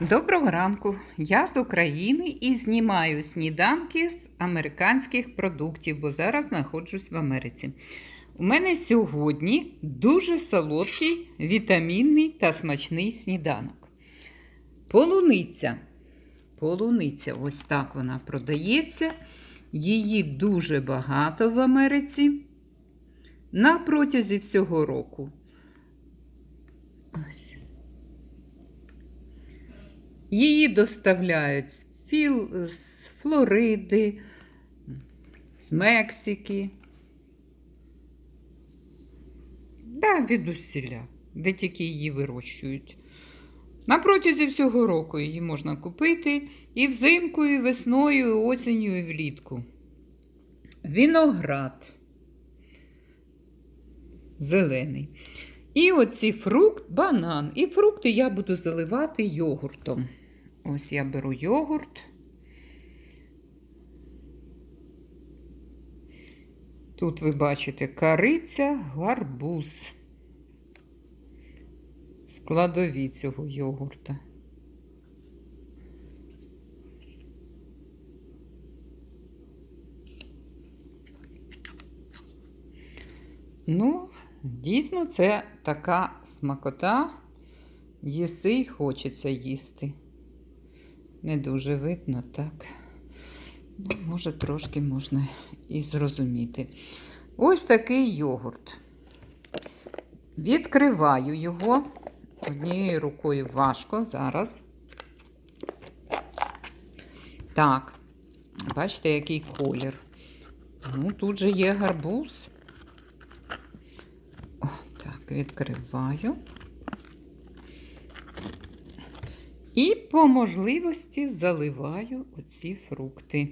Доброго ранку! Я з України і знімаю сніданки з американських продуктів, бо зараз знаходжусь в Америці. У мене сьогодні дуже солодкий, вітамінний та смачний сніданок. Полуниця. Полуниця, ось так вона продається. Її дуже багато в Америці на протязі всього року. Ось. Її доставляють з, Філ... з Флориди, з Мексики. Да, від усіля, де тільки її вирощують. На протязі всього року її можна купити і взимку, і весною, і осінню, і влітку. Віноград. Зелений. І оці фрукт, банан. І фрукти я буду заливати йогуртом. Ось я беру йогурт. Тут ви бачите кариця, гарбуз. Складові цього йогурта. Ну, дійсно, це така смакота. Їси й хочеться їсти. Не дуже видно, так. Може, трошки можна і зрозуміти. Ось такий йогурт. Відкриваю його. Однією рукою важко зараз. Так, бачите, який колір. Ну, тут же є гарбуз. О, так, відкриваю. І по можливості заливаю оці фрукти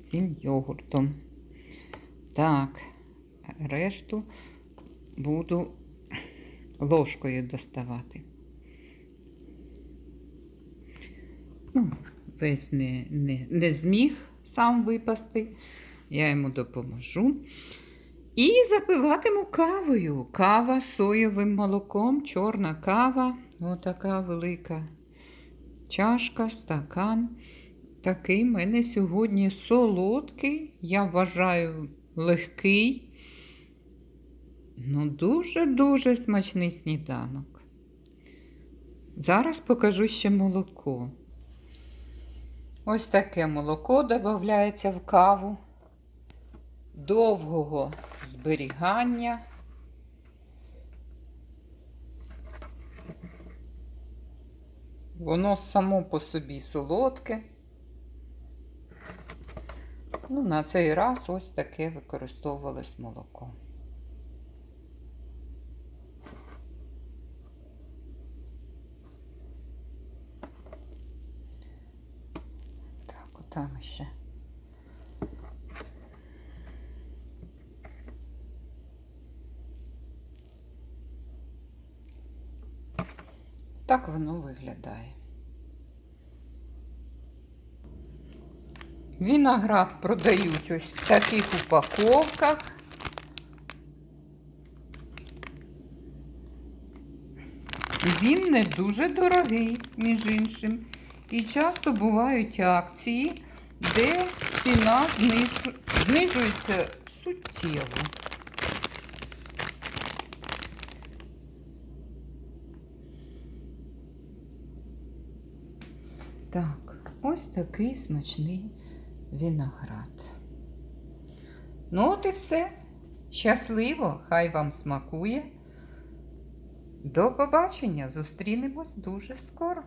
цим йогуртом. Так, решту буду ложкою доставати. Ну, весь не, не, не зміг сам випасти, я йому допоможу. І запиватиму кавою. Кава з соєвим молоком, чорна кава, отака велика чашка, стакан. Такий в мене сьогодні солодкий, я вважаю, легкий. Ну, дуже-дуже смачний сніданок. Зараз покажу ще молоко. Ось таке молоко додається в каву довгого зберігання. Воно само по собі солодке. Ну, на цей раз ось таке використовувалось молоко. Так, отам ще. Так воно виглядає. Віноград продають ось в таких упаковках. Він не дуже дорогий, між іншим. І часто бувають акції, де ціна зниж- знижується суттєво. Так, ось такий смачний виноград. Ну, от і все. Щасливо, хай вам смакує. До побачення! Зустрінемось дуже скоро.